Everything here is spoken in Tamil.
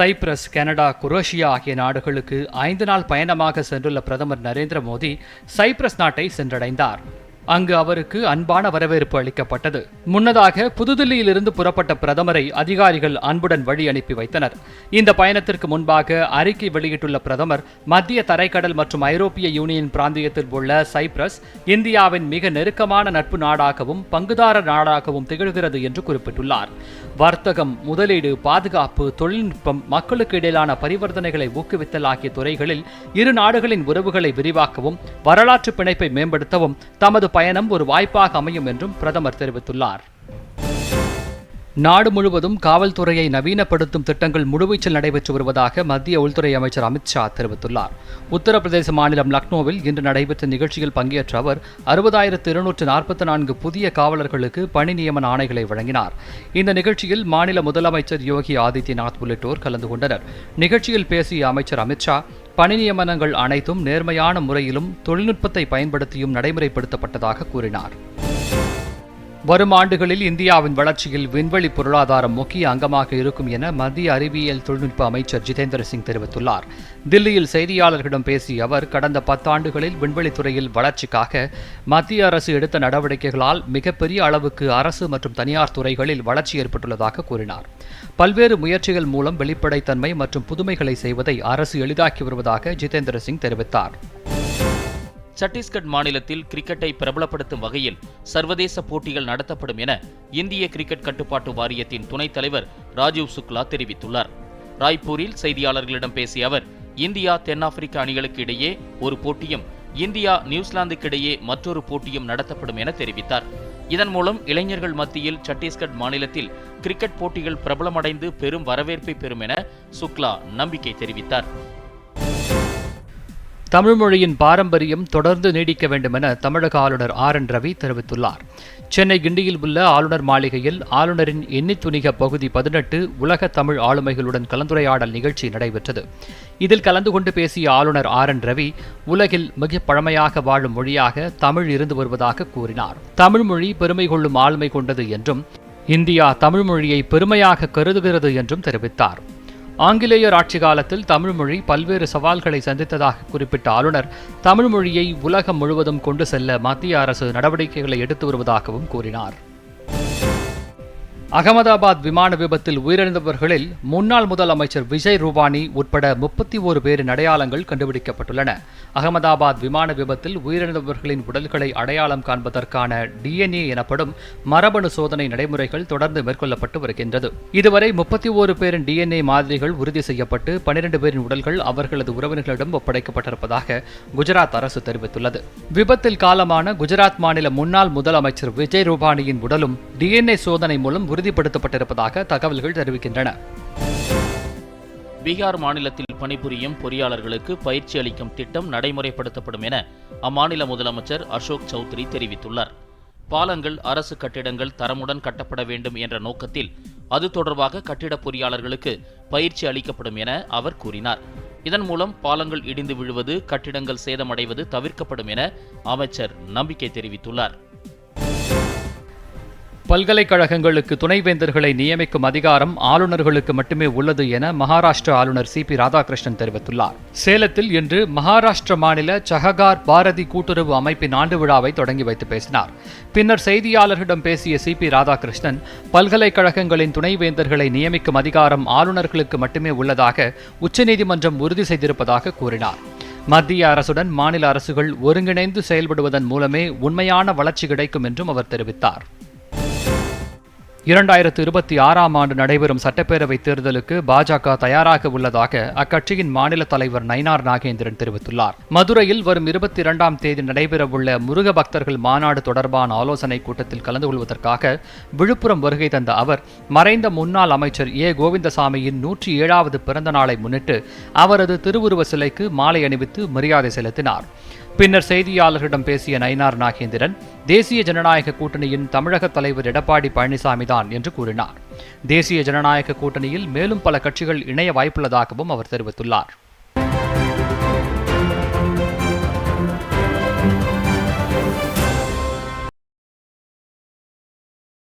சைப்ரஸ் கனடா குரோஷியா ஆகிய நாடுகளுக்கு ஐந்து நாள் பயணமாக சென்றுள்ள பிரதமர் நரேந்திர மோடி சைப்ரஸ் நாட்டை சென்றடைந்தார். அங்கு அவருக்கு அன்பான வரவேற்பு அளிக்கப்பட்டது. முன்னதாக புதுதில்லியிலிருந்து புறப்பட்ட பிரதமரை அதிகாரிகள் அன்புடன் வழி அனுப்பி வைத்தனர். இந்த பயணத்திற்கு முன்பாக அறிக்கை வெளியிட்டுள்ள பிரதமர் மத்திய தரைக்கடல் மற்றும் ஐரோப்பிய யூனியன் பிராந்தியத்தில் உள்ள சைப்ரஸ் இந்தியாவின் மிக நெருக்கமான நட்பு நாடாகவும் பங்குதார நாடாகவும் திகழ்கிறது என்று குறிப்பிட்டுள்ளார். வர்த்தகம் முதலீடு பாதுகாப்பு தொழில்நுட்பம் மக்களுக்கு இடையிலான பரிவர்த்தனைகளை ஊக்குவித்தல் ஆகிய துறைகளில் இரு நாடுகளின் உறவுகளை விரிவாக்கவும் வரலாற்று பிணைப்பை மேம்படுத்தவும் தமது பயணம் ஒரு வாய்ப்பாக அமையும் என்றும் பிரதமர் தெரிவித்துள்ளார். நாடு முழுவதும் காவல்துறையை நவீனப்படுத்தும் திட்டங்கள் முழுவீச்சில் நடைபெற்று வருவதாக மத்திய உள்துறை அமைச்சர் அமித்ஷா தெரிவித்துள்ளார். உத்தரப்பிரதேச மாநிலம் லக்னோவில் இன்று நடைபெற்ற நிகழ்ச்சியில் பங்கேற்ற அவர் அறுபதாயிரத்து இருநூற்று நாற்பத்தி நான்கு புதிய காவலர்களுக்கு பணி நியமன ஆணைகளை வழங்கினார். இந்த நிகழ்ச்சியில் மாநில முதலமைச்சர் யோகி ஆதித்யநாத் உள்ளிட்டோர் கலந்து கொண்டனர். நிகழ்ச்சியில் பேசிய அமைச்சர் அமித்ஷா பணி நியமனங்கள் அனைத்தும் நேர்மையான முறையிலும் தொழில்நுட்பத்தை பயன்படுத்தியும் நடைமுறைப்படுத்தப்பட்டதாக கூறினார். வரும் ஆண்டுகளில் இந்தியாவின் வளர்ச்சியில் விண்வெளி பொருளாதாரம் முக்கிய அங்கமாக இருக்கும் என மத்திய அறிவியல் தொழில்நுட்ப அமைச்சர் ஜிதேந்திர சிங் தெரிவித்துள்ளார். தில்லியில் செய்தியாளர்களிடம் பேசிய அவர் கடந்த பத்தாண்டுகளில் விண்வெளித்துறையில் வளர்ச்சிக்காக மத்திய அரசு எடுத்த நடவடிக்கைகளால் மிகப்பெரிய அளவுக்கு அரசு மற்றும் தனியார் துறைகளில் வளர்ச்சி ஏற்பட்டுள்ளதாக கூறினார். பல்வேறு முயற்சிகள் மூலம் வெளிப்படைத்தன்மை மற்றும் புதுமைகளை செய்வதை அரசு எளிதாக்கி வருவதாக ஜிதேந்திர சிங் தெரிவித்தார். சத்தீஸ்கட் மாநிலத்தில் கிரிக்கெட்டை பிரபலப்படுத்தும் வகையில் சர்வதேச போட்டிகள் நடத்தப்படும் என இந்திய கிரிக்கெட் கட்டுப்பாட்டு வாரியத்தின் துணைத் தலைவர் ராஜீவ் சுக்லா தெரிவித்துள்ளார். ராய்ப்பூரில் செய்தியாளர்களிடம் பேசிய அவர் இந்தியா தென்னாப்பிரிக்க அணிகளுக்கு இடையே ஒரு போட்டியும் இந்தியா நியூசிலாந்துக்கு இடையே மற்றொரு போட்டியும் நடத்தப்படும் என தெரிவித்தார். இதன் மூலம் இளைஞர்கள் மத்தியில் சத்தீஸ்கட் மாநிலத்தில் கிரிக்கெட் போட்டிகள் பிரபலமடைந்து பெரும் வரவேற்பை பெறும் என சுக்லா நம்பிக்கை தெரிவித்தார். தமிழ் மொழியின் பாரம்பரியம் தொடர்ந்து நீடிக்க வேண்டுமென தமிழக ஆளுநர் ஆர் என் ரவி தெரிவித்துள்ளார். சென்னை கிண்டியில் உள்ள ஆளுநர் மாளிகையில் ஆளுநரின் எண்ணித்துணிக பகுதி பதினெட்டு உலக தமிழ் ஆளுமைகளுடன் கலந்துரையாடல் நிகழ்ச்சி நடைபெற்றது. இதில் கலந்து கொண்டு பேசிய ஆளுநர் ஆர் என் ரவி உலகில் மிக பழமையாக வாழும் மொழியாக தமிழ் இருந்து வருவதாக கூறினார். தமிழ் மொழி பெருமை கொள்ளும் ஆளுமை கொண்டது என்றும் இந்தியா தமிழ் மொழியை பெருமையாக கருதுகிறது என்றும் தெரிவித்தார். ஆங்கிலேயர் ஆட்சி காலத்தில் தமிழ்மொழி பல்வேறு சவால்களை சந்தித்ததாக குறிப்பிட்ட ஆளுநர் தமிழ்மொழியை உலகம் முழுவதும் கொண்டு செல்ல மத்திய அரசு நடவடிக்கைகளை எடுத்து வருவதாகவும் கூறினார். அகமதாபாத் விமான விபத்தில் உயிரிழந்தவர்களில் முன்னாள் முதலமைச்சர் விஜய் ரூபானி உட்பட முப்பத்தி ஓரு பேரின் அடையாளங்கள் கண்டுபிடிக்கப்பட்டுள்ளன. அகமதாபாத் விமான விபத்தில் உயிரிழந்தவர்களின் உடல்களை அடையாளம் காண்பதற்கான டிஎன்ஏ எனப்படும் மரபணு சோதனை நடைமுறைகள் தொடர்ந்து மேற்கொள்ளப்பட்டு வருகின்றது. இதுவரை முப்பத்தி ஓரு பேரின் டிஎன்ஏ மாதிரிகள் உறுதி செய்யப்பட்டு பனிரெண்டு பேரின் உடல்கள் அவர்களது உறவினர்களிடம் ஒப்படைக்கப்பட்டிருப்பதாக குஜராத் அரசு தெரிவித்துள்ளது. விபத்தில் காலமான குஜராத் மாநில முன்னாள் முதலமைச்சர் விஜய் ரூபானியின் உடலும் டிஎன்ஏ சோதனை மூலம் உறுதிப்படுத்தப்பட்டிருப்பதாக தகவல்கள் தெரிவிக்கின்றன. பீகார் மாநிலத்தில் பணிபுரியும் பொறியாளர்களுக்கு பயிற்சி அளிக்கும் திட்டம் நடைமுறைப்படுத்தப்படும் என அம்மாநில முதலமைச்சர் அசோக் சௌத்ரி தெரிவித்துள்ளார். பாலங்கள் அரசு கட்டிடங்கள் தரமுடன் கட்டப்பட வேண்டும் என்ற நோக்கத்தில் அது தொடர்பாக கட்டிட பொறியாளர்களுக்கு பயிற்சி அளிக்கப்படும் என அவர் கூறினார். இதன் மூலம் பாலங்கள் இடிந்து விழுவது கட்டிடங்கள் சேதமடைவது தவிர்க்கப்படும் என அமைச்சர் நம்பிக்கை தெரிவித்துள்ளார். பல்கலைக்கழகங்களுக்கு துணைவேந்தர்களை நியமிக்கும் அதிகாரம் ஆளுநர்களுக்கு மட்டுமே உள்ளது என மகாராஷ்டிர ஆளுநர் சி பி ராதாகிருஷ்ணன் தெரிவித்துள்ளார். சேலத்தில் இன்று மகாராஷ்டிர மாநில சஹகார் பாரதி கூட்டுறவு அமைப்பின் ஆண்டு விழாவை தொடங்கி வைத்து பேசினார். பின்னர் செய்தியாளர்களிடம் பேசிய சி பி ராதாகிருஷ்ணன் பல்கலைக்கழகங்களின் துணைவேந்தர்களை நியமிக்கும் அதிகாரம் ஆளுநர்களுக்கு மட்டுமே உள்ளதாக உச்சநீதிமன்றம் உறுதி செய்திருப்பதாக கூறினார். மத்திய அரசுடன் மாநில அரசுகள் ஒருங்கிணைந்து செயல்படுவதன் மூலமே உண்மையான வளர்ச்சி கிடைக்கும் என்றும் அவர் தெரிவித்தார். இரண்டாயிரத்து இருபத்தி ஆறாம் ஆண்டு நடைபெறும் சட்டப்பேரவைத் தேர்தலுக்கு பாஜக தயாராக உள்ளதாக அக்கட்சியின் மாநில தலைவர் நயினார் நாகேந்திரன் தெரிவித்துள்ளார். மதுரையில் வரும் இருபத்தி இரண்டாம் தேதி நடைபெறவுள்ள முருக பக்தர்கள் மாநாடு தொடர்பான ஆலோசனைக் கூட்டத்தில் கலந்து கொள்வதற்காக விழுப்புரம் வருகை தந்த அவர் மறைந்த முன்னாள் அமைச்சர் ஏ. கோவிந்தசாமியின் நூற்றி ஏழாவது பிறந்த நாளை முன்னிட்டு அவரது திருவுருவ சிலைக்கு மாலை அணிவித்து மரியாதை செலுத்தினார். பின்னர் செய்தியாளர்களிடம் பேசிய நயினார் நாகேந்திரன் தேசிய ஜனநாயக கூட்டணியின் தமிழக தலைவர் எடப்பாடி பழனிசாமி தான் என்று கூறினார். தேசிய ஜனநாயக கூட்டணியில் மேலும் பல கட்சிகள் இணைய வாய்ப்புள்ளதாகவும் அவர் தெரிவித்துள்ளார்.